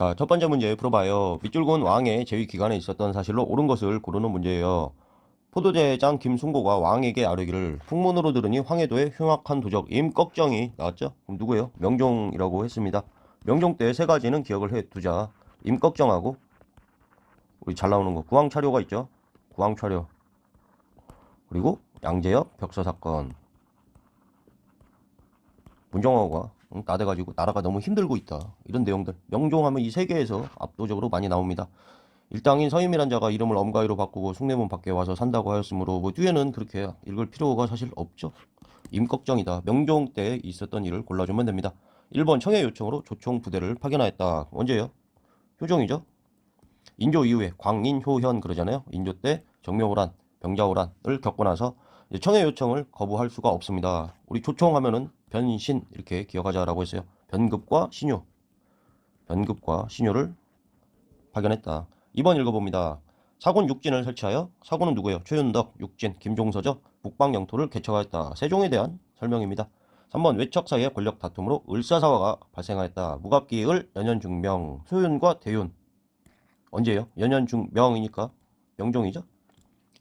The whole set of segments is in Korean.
자, 첫 번째 문제 풀어봐요. 밑줄근 왕의 제위 기간에 있었던 사실로 옳은 것을 고르는 문제예요. 포도제장 김순고가 왕에게 아뢰기를 풍문으로 들으니 황해도에 흉악한 도적 임꺽정이 나왔죠? 그럼 누구예요? 명종이라고 했습니다. 명종 때 세 가지는 기억을 해 두자. 임꺽정하고 우리 잘 나오는 거 구황차료가 있죠? 구황차료 그리고 양재역 벽서 사건 응, 나대가지고 나라가 너무 힘들고 있다. 이런 내용들. 명종하면 이 세계에서 압도적으로 많이 나옵니다. 일당인 서임이란 자가 이름을 엄가위로 바꾸고 숭례문 밖에 와서 산다고 하였으므로 뭐 뒤에는 그렇게 읽을 필요가 사실 없죠. 임꺽정이다. 명종 때 있었던 일을 골라주면 됩니다. 1번 청해 요청으로 조총 부대를 파견하였다. 언제요? 효종이죠? 인조 이후에 광인 효현 그러잖아요. 인조 때 정묘호란 병자호란을 겪고 나서 청해 요청을 거부할 수가 없습니다. 우리 조청하면은 변신 이렇게 기억하자라고 했어요. 변급과 신유, 변급과 신유를 파견했다. 2번 읽어봅니다. 사군 육진을 설치하여 사군은 누구예요? 최윤덕, 육진, 김종서죠. 북방 영토를 개척하였다. 세종에 대한 설명입니다. 3번 외척 사이의 권력 다툼으로 을사사화가 발생하였다. 무갑기을 연연중명, 소윤과 대윤. 언제예요? 연연중명이니까 명종이죠.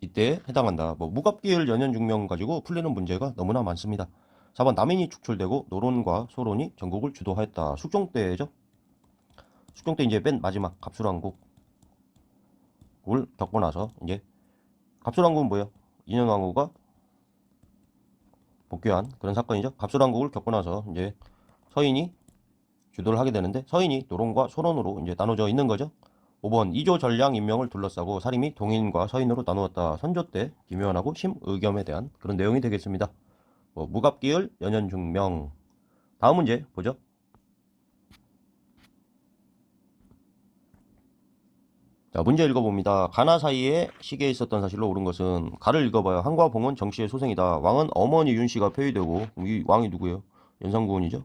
이때에 해당한다. 뭐 무갑기을 연연중명 가지고 풀리는 문제가 너무나 많습니다. 4번 남인이 축출되고 노론과 소론이 전국을 주도하였다. 숙종 때죠. 숙종 때 이제 맨 마지막 갑술왕국을 겪고 나서 이제 갑술왕국은 뭐예요? 인현왕후가 복귀한 그런 사건이죠. 갑술왕국을 겪고 나서 이제 서인이 주도를 하게 되는데 서인이 노론과 소론으로 이제 나눠져 있는 거죠. 5번 이조 전량 임명을 둘러싸고 사림이 동인과 서인으로 나누었다. 선조 때 김효환하고 심의겸에 대한 그런 내용이 되겠습니다. 뭐 무갑기을 연연중명 다음 문제 보죠. 자 문제 읽어봅니다. 가나 사이에 시계에 있었던 사실로 옳은 것은 가를 읽어봐요. 한과 봉은 정씨의 소생이다. 왕은 어머니 윤씨가 폐위되고 이 왕이 누구예요? 연산군이죠.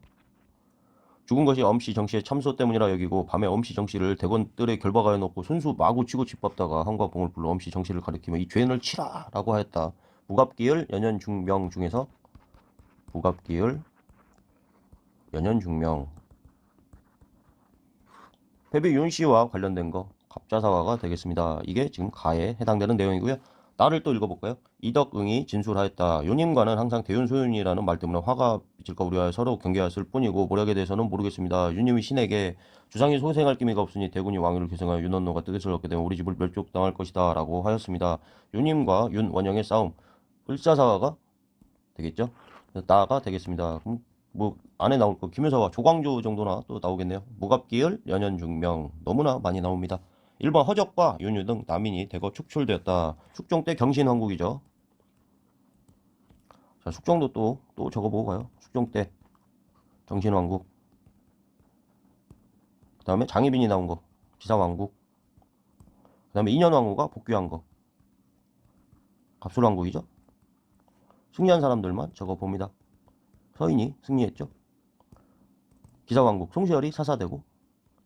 죽은 것이 엄씨 정씨의 참소 때문이라 여기고 밤에 엄씨 정씨를 대권 뜰에 결박하여 놓고 손수 마구 치고 짓밟다가 한과 봉을 불러 엄씨 정씨를 가리키며 이 죄인을 치라라고 하였다. 무갑기을 연연중명 중에서 무갑기을 연연중명 패배 윤씨와 관련된 거 갑자사화가 되겠습니다. 이게 지금 가에 해당되는 내용이고요. 나를 또 읽어볼까요? 이덕응이 진술하였다. 유님과는 항상 대윤소윤이라는 말 때문에 화가 빚을까 우려하여 서로 경계하였을 뿐이고 모략에 대해서는 모르겠습니다. 유님이 신에게 주상이 소생할 기미가 없으니 대군이 왕위를 계승하여 윤원노가 뜻을 얻게 되면 우리 집을 멸족당할 것이다 라고 하였습니다. 유님과 윤원영의 싸움 을사사화가 되겠죠? 나가 되겠습니다. 뭐 안에 나올 거 김효사와 조광조 정도나 또 나오겠네요. 무갑기을 연연중명 너무나 많이 나옵니다. 1번 허적과 윤유 등 남인이 대거 축출되었다. 숙종 때 경신왕국이죠. 자, 숙종도 또, 또 적어보고 가요. 숙종 때 경신왕국. 그 다음에 장희빈이 나온 거. 기사왕국. 그 다음에 인현왕후가 복귀한 거. 갑술왕국이죠. 승리한 사람들만 적어 봅니다. 서인이 승리했죠. 기사왕국 송시열이 사사되고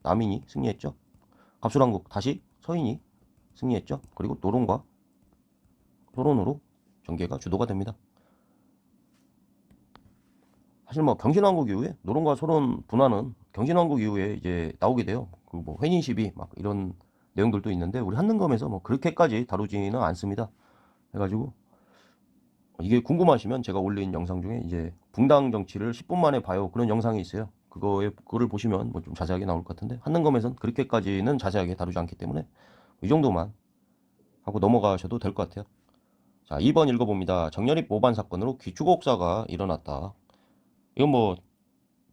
남인이 승리했죠. 갑술왕국 다시 서인이 승리했죠. 그리고 노론과 소론으로 전개가 주도가 됩니다. 사실 뭐 경신왕국 이후에 노론과 소론 분화는 경신왕국 이후에 이제 나오게 돼요. 그뭐 회인 시비 막 이런 내용들도 있는데 우리 한능검에서 뭐 그렇게까지 다루지는 않습니다. 해가지고 이게 궁금하시면 제가 올린 영상 중에 이제 붕당 정치를 10분 만에 봐요 그런 영상이 있어요. 그거에 그거를 보시면 뭐 좀 자세하게 나올 것 같은데 한능검에선 그렇게까지는 자세하게 다루지 않기 때문에 이 정도만 하고 넘어가셔도 될 것 같아요. 자, 2번 읽어봅니다. 정렬입 모반 사건으로 귀축옥사가 일어났다. 이건 뭐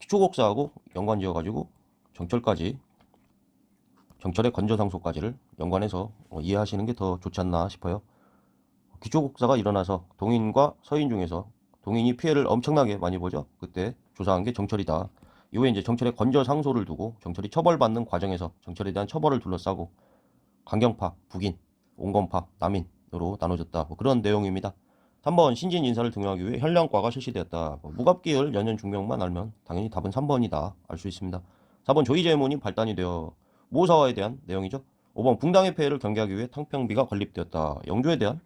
귀축옥사하고 연관지어가지고 정철까지 정철의 건조상소까지를 연관해서 어, 이해하시는 게 더 좋지 않나 싶어요. 귀축옥사가 일어나서 동인과 서인 중에서 동인이 피해를 엄청나게 많이 보죠. 그때 조사한 게 정철이다. 이후에 이제 정철의 건조 상소를 두고 정철이 처벌받는 과정에서 정철에 대한 처벌을 둘러싸고 강경파, 북인, 온건파, 남인으로 나눠졌다. 뭐 그런 내용입니다. 3번 신진 인사를 등용하기 위해 현량과가 실시되었다. 뭐 무갑기을 연연 중명만 알면 당연히 답은 3번이다. 알 수 있습니다. 4번 조이제문이 발단이 되어 모사화에 대한 내용이죠. 5번 붕당의 폐해를 경계하기 위해 탕평비가 건립되었다. 영조에 대한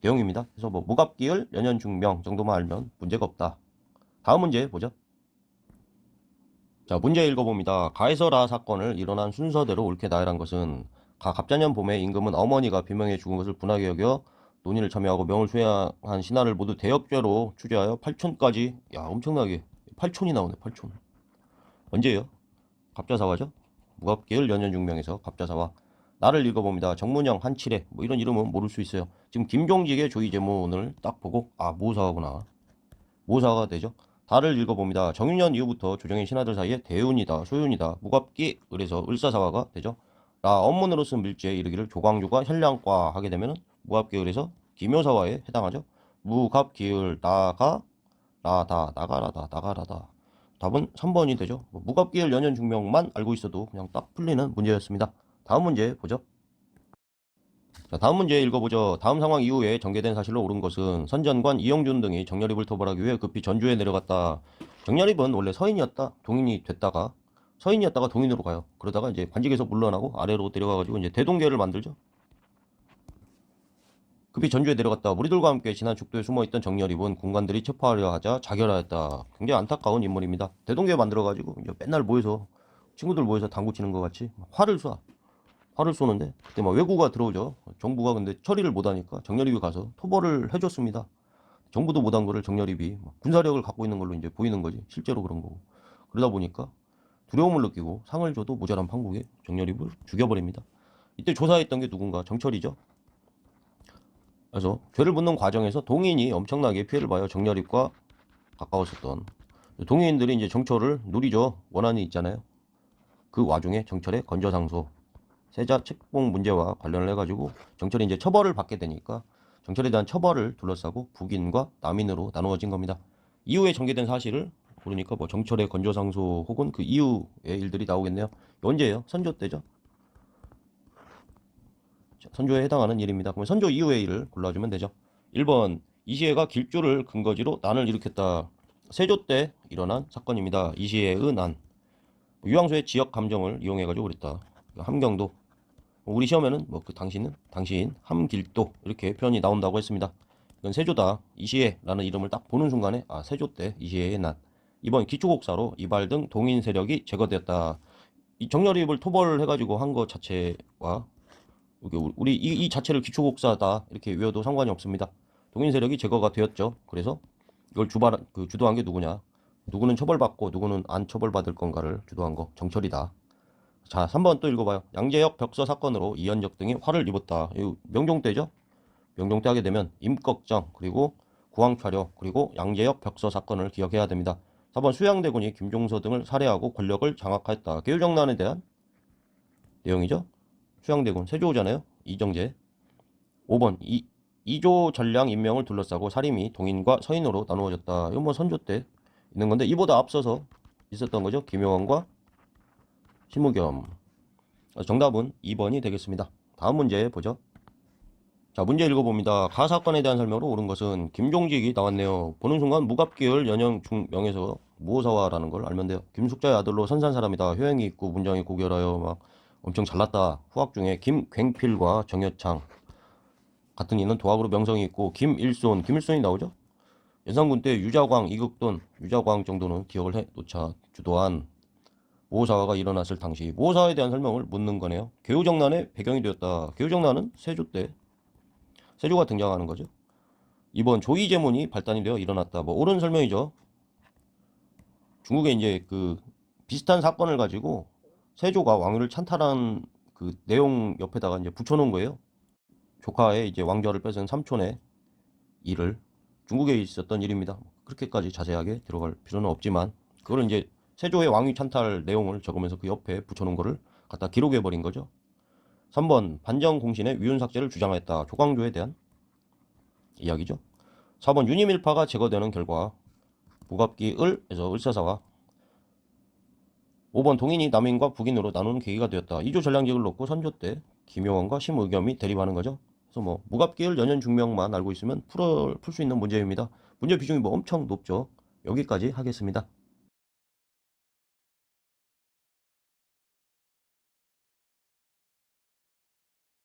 내용입니다. 그래서 뭐 무갑기을 연연 중명 정도만 알면 문제가 없다. 다음 문제 보죠. 자, 문제 읽어봅니다. 가에서라 사건을 일어난 순서대로 옳게 나열한 것은 가 갑자년 봄에 임금은 어머니가 비명에 죽은 것을 분하게 여겨 논의를 참여하고 명을 수행한 신하를 모두 대역죄로 추제하여 8촌까지 야 엄청나게 8촌이 나오네 8촌 언제예요? 갑자사화죠? 무갑기을 연년중명에서 갑자사화 나를 읽어봅니다. 정문영 한칠해 뭐 이런 이름은 모를 수 있어요. 지금 김종직의 조이 제문을 딱 보고 아 모사하구나 모사가 되죠. 다를 읽어봅니다. 정유년 이후부터 조정의 신하들 사이에 대운이다, 소윤이다, 무갑기, 을에서 을사사화가 되죠. 라 업문으로 쓴 밀지에 이르기를 조광조가 현량과 하게 되면은 무갑기, 을에서 기묘사화에 해당하죠. 무갑기을 나가 라다 나가라다 나가라다. 답은 3번이 되죠. 뭐 무갑기을 연연 중명만 알고 있어도 그냥 딱 풀리는 문제였습니다. 다음 문제 보죠. 자, 다음 문제 읽어보죠. 다음 상황 이후에 전개된 사실로 옳은 것은 선전관 이영준 등이 정렬입을 토벌하기 위해 급히 전주에 내려갔다. 정렬입은 원래 서인이었다. 동인이 됐다가 서인이었다가 동인으로 가요. 그러다가 이제 관직에서 물러나고 아래로 내려가가지고 이제 대동계를 만들죠. 급히 전주에 내려갔다. 무리들과 함께 지난 죽도에 숨어있던 정렬입은 군관들이 체포하려 하자 자결하였다. 굉장히 안타까운 인물입니다. 대동계 만들어가지고 이제 맨날 모여서 친구들 모여서 당구 치는 것 같이 화를 쏴. 화를 쏘는데 그때 막 외구가 들어오죠. 정부가 근데 처리를 못하니까 정렬입이 가서 토벌을 해줬습니다. 정부도 못한 거를 정렬입이 막 군사력을 갖고 있는 걸로 이제 보이는 거지. 실제로 그런 거고. 그러다 보니까 두려움을 느끼고 상을 줘도 모자란 판국에 정렬입을 죽여버립니다. 이때 조사했던 게 누군가 정철이죠. 그래서 죄를 묻는 과정에서 동인이 엄청나게 피해를 봐요. 정렬입과 가까웠었던 동인들이 이제 정철을 누리죠. 원한이 있잖아요. 그 와중에 정철의 건조상소 세자 책봉 문제와 관련을 해가지고 정철이 이제 처벌을 받게 되니까 정철에 대한 처벌을 둘러싸고 북인과 남인으로 나누어진 겁니다. 이후에 전개된 사실을 모르니까 뭐 정철의 건조상소 혹은 그 이후의 일들이 나오겠네요. 언제예요? 선조 때죠. 자, 선조에 해당하는 일입니다. 그러면 선조 이후의 일을 골라주면 되죠. 1번 이시해가 길주를 근거지로 난을 일으켰다. 세조 때 일어난 사건입니다. 이시해의 난. 유황소의 지역 감정을 이용해가지고 그랬다. 함경도. 우리 시험에는 뭐 그 당신은 당시인 함길도 이렇게 표현이 나온다고 했습니다. 이건 세조다. 이시해라는 이름을 딱 보는 순간에 아 세조 때 이시해의 난. 이번 기초곡사로 이발 등 동인 세력이 제거되었다. 이 정렬입을 토벌해가지고 한 것 자체와 우리 이, 이 자체를 기초곡사다 이렇게 외워도 상관이 없습니다. 동인 세력이 제거가 되었죠. 그래서 이걸 주발 그 주도한 게 누구냐? 누구는 처벌받고 누구는 안 처벌받을 건가를 주도한 거 정철이다. 자, 3번 또 읽어봐요. 양재역 벽서 사건으로 이현적 등이 화를 입었다. 이거 명종 때죠? 명종 때 하게 되면 임꺽정 그리고 구황차려 그리고 양재역 벽서 사건을 기억해야 됩니다. 4번 수양대군이 김종서 등을 살해하고 권력을 장악하였다. 개유정난에 대한 내용이죠. 수양대군 세조잖아요. 이정재. 5번 이, 이조 전량 임명을 둘러싸고 살인이 동인과 서인으로 나누어졌다. 이건 뭐 선조 때 있는 건데 이보다 앞서서 있었던 거죠. 김용환과 심우겸. 정답은 2번이 되겠습니다. 다음 문제 보죠. 자, 문제 읽어봅니다. 가 사건에 대한 설명으로 옳은 것은 김종직이 나왔네요. 보는 순간 무갑기을 연영 중 명에서 무호사화라는 걸 알면 돼요. 김숙자의 아들로 선산 사람이다. 효행이 있고 문장이 고결하여 막 엄청 잘났다. 후학 중에 김굉필과 정여창 같은 이는 도학으로 명성이 있고 김일손, 김일손이 나오죠? 연산군 때 유자광, 이극돈, 유자광 정도는 기억을 해 놓자 주도한 모사화가 일어났을 당시 모사화에 대한 설명을 묻는 거네요. 개우정난의 배경이 되었다. 개우정난은 세조 때 세조가 등장하는 거죠. 이번 조이제문이 발단이 되어 일어났다. 뭐 옳은 설명이죠. 중국에 이제 그 비슷한 사건을 가지고 세조가 왕위를 찬탈한 그 내용 옆에다가 이제 붙여놓은 거예요. 조카의 이제 왕좌를 뺏은 삼촌의 일을 중국에 있었던 일입니다. 그렇게까지 자세하게 들어갈 필요는 없지만 그걸 이제 세조의 왕위 찬탈 내용을 적으면서 그 옆에 붙여놓은 거를 갖다 기록해 버린 거죠. 3번 반정 공신의 위훈 삭제를 주장했다. 조광조에 대한 이야기죠. 4번 유니밀파가 제거되는 결과 무갑기 을에서 을사사와 5번 동인이 남인과 북인으로 나누는 계기가 되었다. 이조 전량직을 놓고 선조 때 김용원과 심의겸이 대립하는 거죠. 그래서 뭐 무갑기을 연연 중명만 알고 있으면 풀 수 있는 문제입니다. 문제 비중이 뭐 엄청 높죠. 여기까지 하겠습니다.